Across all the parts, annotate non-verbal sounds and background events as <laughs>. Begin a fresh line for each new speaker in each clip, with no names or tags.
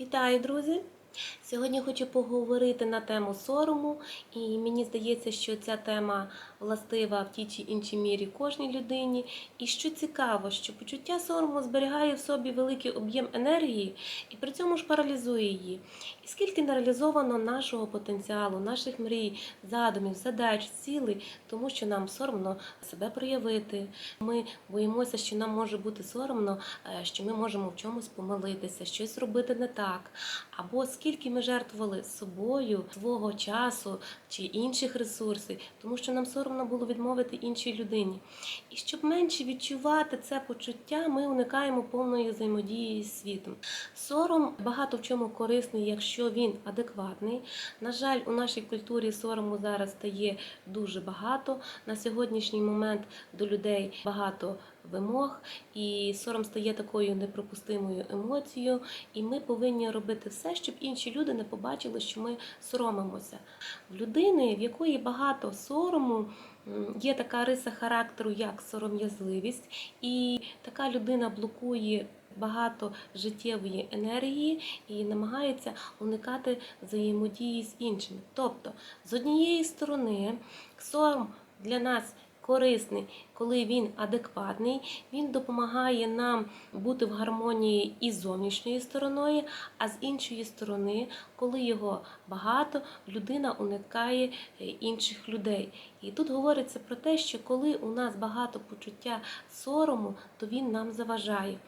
Вітаю, друзі! Сьогодні хочу поговорити на тему сорому, і мені здається, що ця тема властива в тій чи іншій мірі кожній людині. І що цікаво, що почуття сорому зберігає в собі великий об'єм енергії і при цьому ж паралізує її. І скільки не реалізовано нашого потенціалу, наших мрій, задумів, задач, цілей, тому що нам соромно себе проявити. Ми боїмося, що нам може бути соромно, е, що ми можемо в чомусь помилитися, щось робити не так. Або скільки ми жертвували собою, свого часу чи інших ресурсів, тому що нам соромно було відмовити іншій людині. І щоб менше відчувати це почуття, ми уникаємо повної взаємодії з світом. Сором багато в чому корисний, якщо він адекватний. На жаль, у нашій культурі сорому зараз стає дуже багато. На сьогоднішній момент до людей багато вимог, і сором стає такою непропустимою емоцією. І ми повинні робити все, щоб інші люди не побачили, що ми соромимося. В людини, в якої багато сорому. Є така риса характеру, як сором'язливість, і така людина блокує багато життєвої енергії і намагається уникати взаємодії з іншими. Тобто, з однієї сторони, сором для нас корисний, коли він адекватний, він допомагає нам бути в гармонії із зовнішньою стороною, а з іншої сторони, коли його багато, людина уникає е, інших людей. І тут говориться про те, що коли у нас багато почуття сорому, то він нам заважає.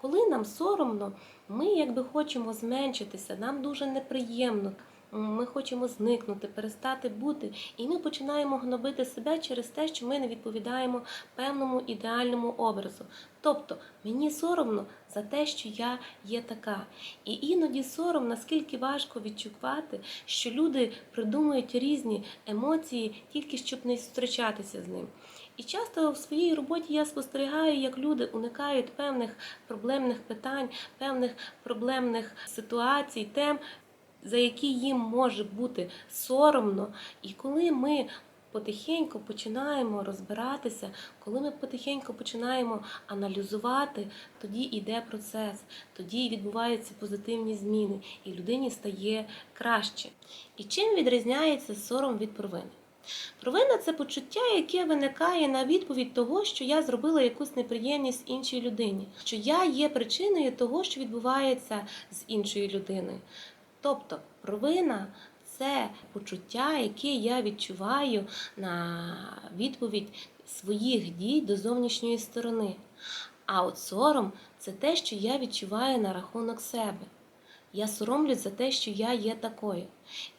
Коли нам соромно, ми якби хочемо зменшитися, нам дуже неприємно. Ми хочемо зникнути, перестати бути, і ми починаємо гнобити себе через те, що ми не відповідаємо певному ідеальному образу. Тобто мені соромно за те, що я є така. І іноді сором наскільки важко відчувати, що люди придумують різні емоції тільки щоб не зустрічатися з ним. І часто в своїй роботі я спостерігаю, як люди уникають певних проблемних питань, певних проблемних ситуацій, тем, за які їм може бути соромно. І коли ми потихеньку починаємо розбиратися, коли ми потихеньку починаємо аналізувати, тоді йде процес, тоді відбуваються позитивні зміни, і людині стає краще. І чим відрізняється сором від провини? Провина це почуття, яке виникає на відповідь того, що я зробила якусь неприємність іншій людині, що я є причиною того, що відбувається з іншою людиною. Тобто провина це почуття, яке я відчуваю на відповідь своїх дій до зовнішньої сторони. А от сором це те, що я відчуваю на рахунок себе. Я соромлюсь за те, що я є такою.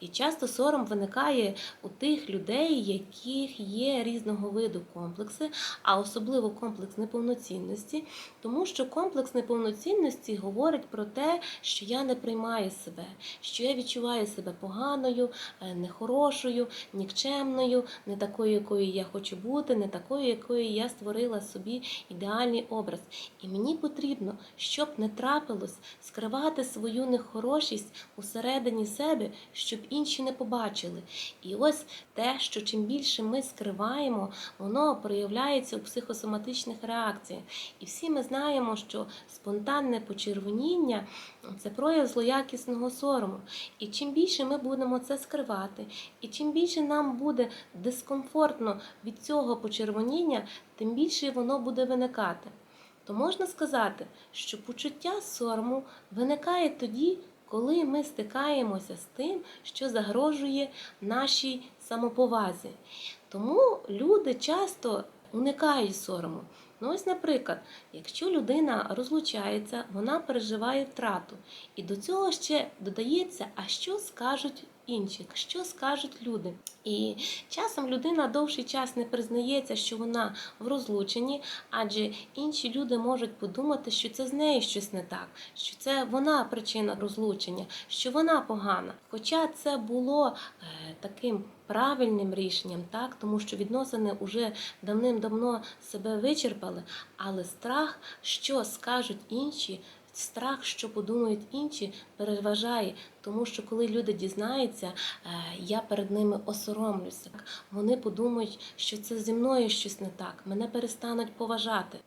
І часто сором виникає у тих людей, яких є різного виду комплекси, а особливо комплекс неповноцінності, тому що комплекс неповноцінності говорить про те, що я не приймаю себе, що я відчуваю себе поганою, е, нехорошою, нікчемною, не такою, якою я хочу бути, не такою, якою я створила собі ідеальний образ. І мені потрібно, щоб не трапилось, скривати свою нехорошість усередині себе щоб інші не побачили. І ось те, що чим більше ми скриваємо, воно проявляється у психосоматичних реакціях. І всі ми знаємо, що спонтанне почервоніння це прояв злоякісного сорому. І чим більше ми будемо це скривати, і чим більше нам буде дискомфортно від цього почервоніння, тим більше воно буде виникати. То можна сказати, що почуття сорому виникає тоді, коли ми стикаємося з тим, що загрожує нашій самоповазі. Тому люди часто уникають сорому. Ну, ось, наприклад, якщо людина розлучається, вона переживає втрату. І до цього ще додається, а що скажуть інші, що скажуть люди. І часом людина довший час не признається, що вона в розлученні, адже інші люди можуть подумати, що це з нею щось не так, що це вона причина розлучення, що вона погана. Хоча це було е, таким правильним рішенням, так тому що відносини вже давним-давно себе вичерпали, але страх, що скажуть інші. Страх, що подумають інші, переважає, тому що коли люди дізнаються, е, я перед ними осоромлюся. Вони подумають, що це зі мною щось не так, мене перестануть поважати.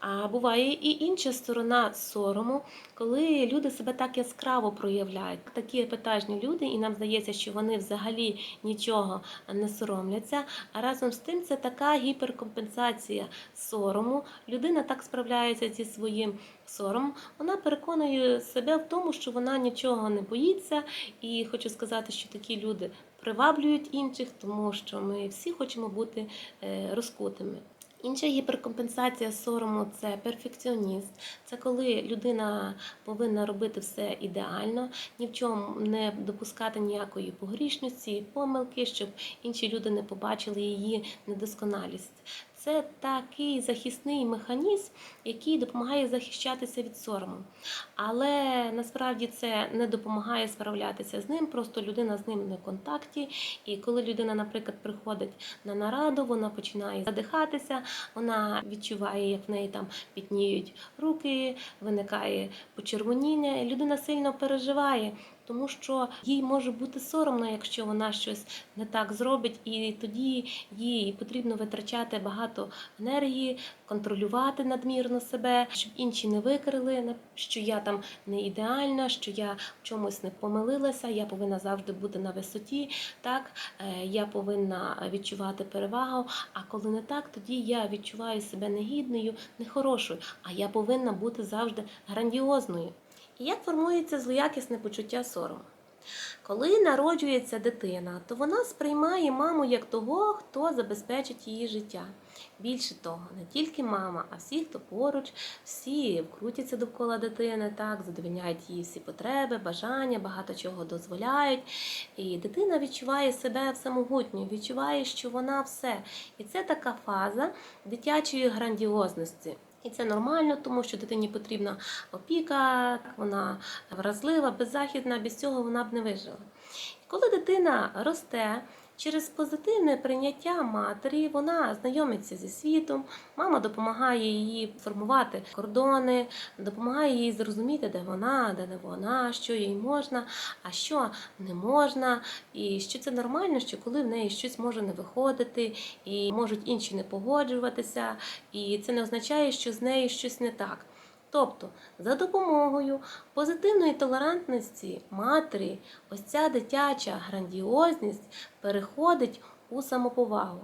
А буває і інша сторона сорому, коли люди себе так яскраво проявляють. Такі епатажні люди, і нам здається, що вони взагалі нічого не соромляться. А разом з тим це така гіперкомпенсація сорому. Людина так справляється зі своїм соромом. Вона переконує себе в тому, що вона нічого не боїться. І хочу сказати, що такі люди приваблюють інших, тому що ми всі хочемо бути е, розкутими. Інша гіперкомпенсація сорому це перфекціоніст. Це коли людина повинна робити все ідеально, ні в чому не допускати ніякої погрішності, помилки, щоб інші люди не побачили її недосконалість. Це такий захисний механізм, який допомагає захищатися від сорому. Але насправді це не допомагає справлятися з ним, просто людина з ним не в контакті. І коли людина, наприклад, приходить на нараду, вона починає задихатися, вона відчуває, як в неї там пітніють руки, виникає почервоніння. і Людина сильно переживає. Тому що їй може бути соромно, якщо вона щось не так зробить, і тоді їй потрібно витрачати багато енергії, контролювати надмірно себе, щоб інші не викрили, що я там не ідеальна, що я в чомусь не помилилася, я повинна завжди бути на висоті. Так, Е, я повинна відчувати перевагу. А коли не так, тоді я відчуваю себе негідною, нехорошою. А я повинна бути завжди грандіозною. Як формується злоякісне почуття сорому? Коли народжується дитина, то вона сприймає маму як того, хто забезпечить її життя. Більше того, не тільки мама, а всі, хто поруч, всі крутяться довкола дитини, так, задовільняють її всі потреби, бажання, багато чого дозволяють. І дитина відчуває себе всемогутньою, відчуває, що вона все. І це така фаза дитячої грандіозності. І це нормально, тому що дитині потрібна опіка, вона вразлива, беззахідна, без цього вона б не вижила. І коли дитина росте, через позитивне прийняття матері вона знайомиться зі світом, мама допомагає їй формувати кордони, допомагає їй зрозуміти, де вона, де не вона, що їй можна, а що не можна, і що це нормально, що коли в неї щось може не виходити, і можуть інші не погоджуватися, і це не означає, що з нею щось не так. Тобто, за допомогою позитивної толерантності матері, ось ця дитяча грандіозність переходить у самоповагу.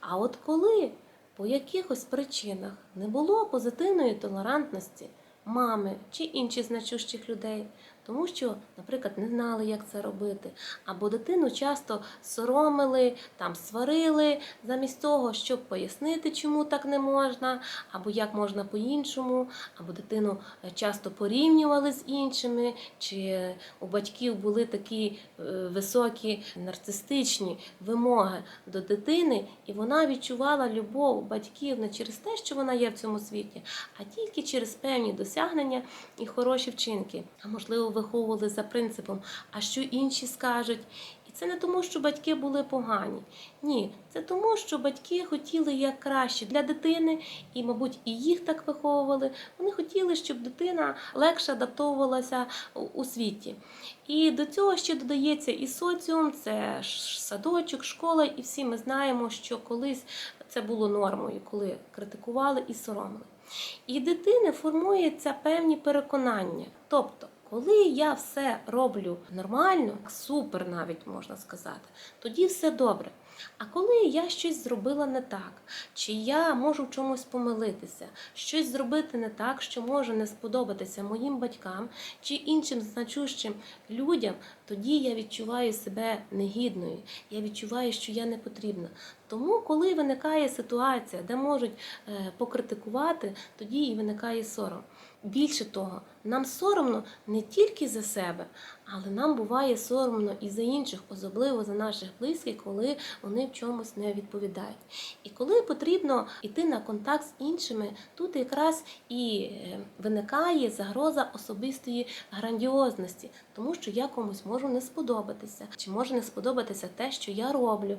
А от коли по якихось причинах не було позитивної толерантності мами чи інших значущих людей, тому що, наприклад, не знали, як це робити, або дитину часто соромили, там сварили замість того, щоб пояснити, чому так не можна, або як можна по-іншому, або дитину е, часто порівнювали з іншими, чи у батьків були такі е, високі нарцистичні вимоги до дитини, і вона відчувала любов батьків не через те, що вона є в цьому світі, а тільки через певні досягнення і хороші вчинки. А можливо, виховували за принципом, а що інші скажуть. І це не тому, що батьки були погані. Ні, це тому, що батьки хотіли як краще для дитини, і, мабуть, і їх так виховували. Вони хотіли, щоб дитина легше адаптовувалася у- світі. І до цього ще додається і соціум, це садочок, школа, і всі ми знаємо, що колись це було нормою, коли критикували і соромили. І дитини формуються певні переконання. Тобто, коли я все роблю нормально, супер навіть можна сказати, тоді все добре. А коли я щось зробила не так, чи я можу в чомусь помилитися, щось зробити не так, що може не сподобатися моїм батькам чи іншим значущим людям, тоді я відчуваю себе негідною. Я відчуваю, що я не потрібна. Тому, коли виникає ситуація, де можуть е, покритикувати, тоді і виникає сором. Більше того, нам соромно не тільки за себе, але нам буває соромно і за інших, особливо за наших близьких, коли вони в чомусь не відповідають. І коли потрібно йти на контакт з іншими, тут якраз і е, виникає загроза особистої грандіозності, тому що я комусь можу не сподобатися, чи може не сподобатися те, що я роблю.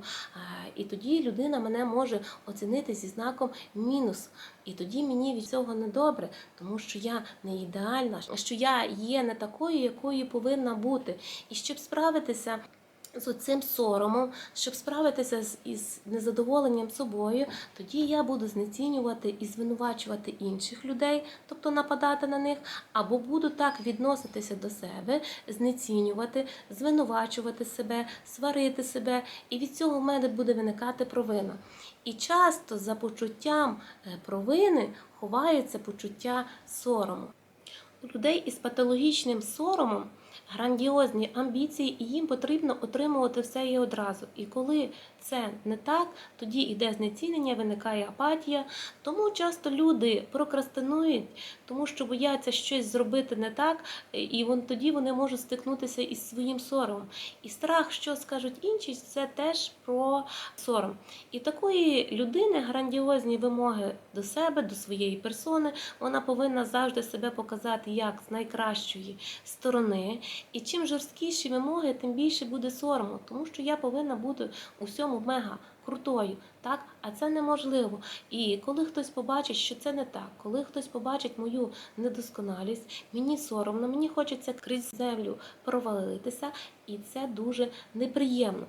І тоді людина мене може оцінити зі знаком мінус. І тоді мені від цього не добре, тому що я не ідеальна, що я є не такою, якою повинна бути. І щоб справитися з цим соромом, щоб справитися з із незадоволенням собою, тоді я буду знецінювати і звинувачувати інших людей, тобто нападати на них, або буду так відноситися до себе, знецінювати, звинувачувати себе, сварити себе, і від цього в мене буде виникати провина. І часто за почуттям е, провини ховається почуття сорому. У людей із патологічним соромом грандіозні амбіції, і їм потрібно отримувати все і одразу. І коли це не так, тоді йде знецінення, виникає апатія. Тому часто люди прокрастинують, тому що бояться щось зробити не так, і вон тоді вони можуть стикнутися із своїм соромом. І страх, що скажуть інші, це теж про сором. І такої людини грандіозні вимоги до себе, до своєї персони, вона повинна завжди себе показати як з найкращої сторони. І чим жорсткіші вимоги, тим більше буде сорому, тому що я повинна бути у всьому мега крутою, так? А це неможливо. І коли хтось побачить, що це не так, коли хтось побачить мою недосконалість, мені соромно, мені хочеться крізь землю провалитися, і це дуже неприємно.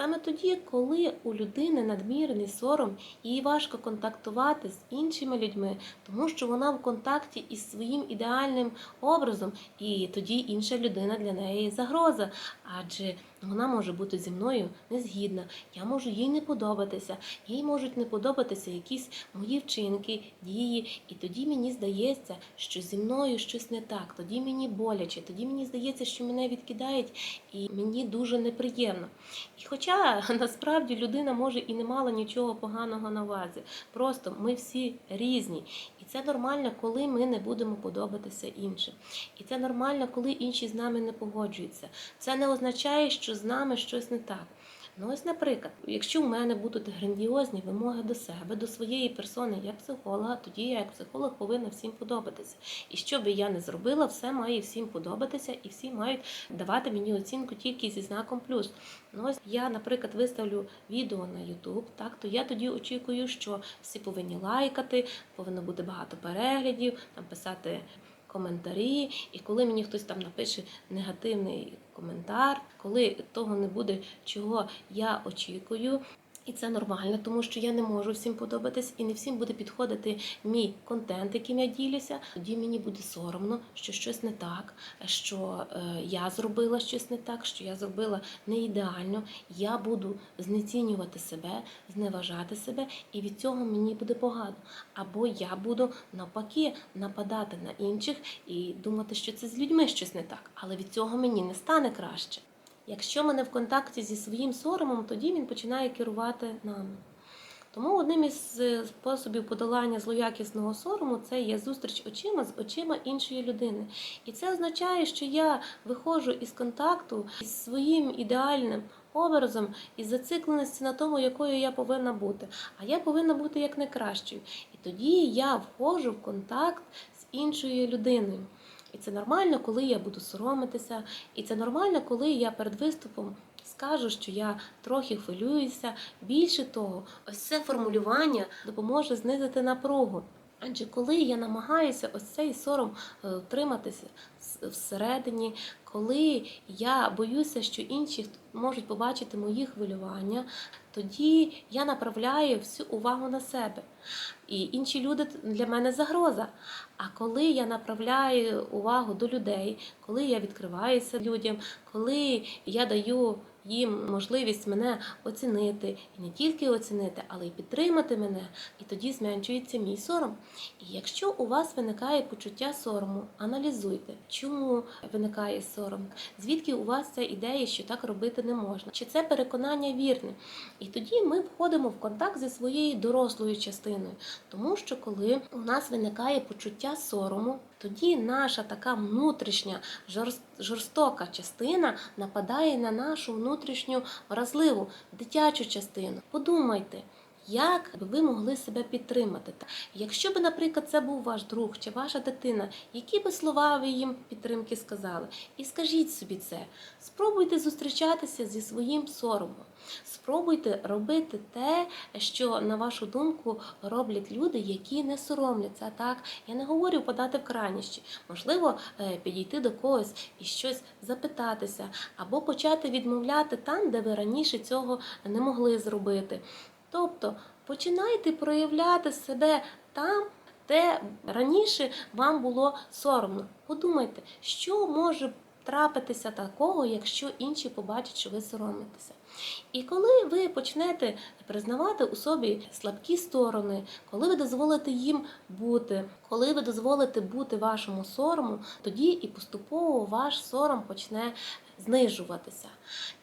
Саме тоді, коли у людини надмірний сором, їй важко контактувати з іншими людьми, тому що вона в контакті із своїм ідеальним образом, і тоді інша людина для неї загроза, адже вона може бути зі мною незгідна, я можу їй не подобатися, їй можуть не подобатися якісь мої вчинки, дії, і тоді мені здається, що зі мною щось не так, тоді мені боляче, тоді мені здається, що мене відкидають, і мені дуже неприємно. І хоча <laughs> насправді людина може і не мала нічого поганого на увазі, просто ми всі різні. Це нормально, коли ми не будемо подобатися іншим. І це нормально, коли інші з нами не погоджуються. Це не означає, що з нами щось не так. Ну ось, наприклад, якщо в мене будуть грандіозні вимоги до себе, до своєї персони як психолога, тоді я як психолог повинна всім подобатися. І що би я не зробила, все має всім подобатися, і всі мають давати мені оцінку тільки зі знаком плюс. Ну ось я, наприклад, виставлю відео на YouTube, так то я тоді очікую, що всі повинні лайкати, повинно бути багато переглядів, там писати коментарі. І коли мені хтось там напише негативний коментар, коли того не буде, чого я очікую. І це нормально, тому що я не можу всім подобатись, і не всім буде підходити мій контент, яким я ділюся. Тоді мені буде соромно, що щось не так, що е, я зробила щось не так, що я зробила не ідеально. Я буду знецінювати себе, зневажати себе, і від цього мені буде погано. Або я буду навпаки нападати на інших і думати, що це з людьми щось не так, але від цього мені не стане краще. Якщо ми не в контакті зі своїм соромом, тоді він починає керувати нами. Тому одним із е, способів подолання злоякісного сорому це є зустріч очима з очима іншої людини. І це означає, що я виходжу із контакту із своїм ідеальним образом із зацикленості на тому, якою я повинна бути. А я повинна бути як найкращою. І тоді я входжу в контакт з іншою людиною. І це нормально, коли я буду соромитися, і це нормально, коли я перед виступом скажу, що я трохи хвилююся. Більше того, ось це формулювання допоможе знизити напругу. Адже коли я намагаюся ось цей сором е, втриматися всередині, коли я боюся, що інші можуть побачити мої хвилювання, тоді я направляю всю увагу на себе. І інші люди для мене загроза. А коли я направляю увагу до людей, коли я відкриваюся людям, коли я даю їм можливість мене оцінити, і не тільки оцінити, але й підтримати мене, і тоді зменшується мій сором. І якщо у вас виникає почуття сорому, аналізуйте, чому виникає сором, звідки у вас ця ідея, що так робити не можна, чи це переконання вірне. І тоді ми входимо в контакт зі своєю дорослою частиною. Тому що коли у нас виникає почуття сорому, тоді наша така внутрішня жорст- жорстока частина нападає на нашу внутрішню вразливу дитячу частину. Подумайте, як ви могли себе підтримати. Якщо би, наприклад, це був ваш друг чи ваша дитина, які би слова ви їм підтримки сказали? І скажіть собі це. Спробуйте зустрічатися зі своїм соромом. Спробуйте робити те, що, на вашу думку, роблять люди, які не соромляться. Так, я не говорю подати в крайнощі. Можливо, е, підійти до когось і щось запитатися, або почати відмовляти там, де ви раніше цього не могли зробити. Тобто починайте проявляти себе там, де раніше вам було соромно. Подумайте, що може трапитися такого, якщо інші побачать, що ви соромитеся. І коли ви почнете признавати у собі слабкі сторони, коли ви дозволите їм бути, коли ви дозволите бути вашому сорому, тоді і поступово ваш сором почне знижуватися.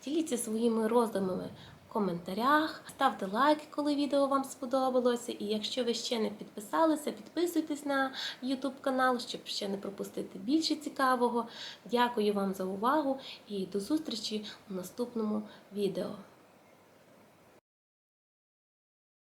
Діліться своїми роздумами коментарях, ставте лайк, коли відео вам сподобалося. І якщо ви ще не підписалися, підписуйтесь на YouTube канал, щоб ще не пропустити більше цікавого. Дякую вам за увагу і до зустрічі у наступному відео.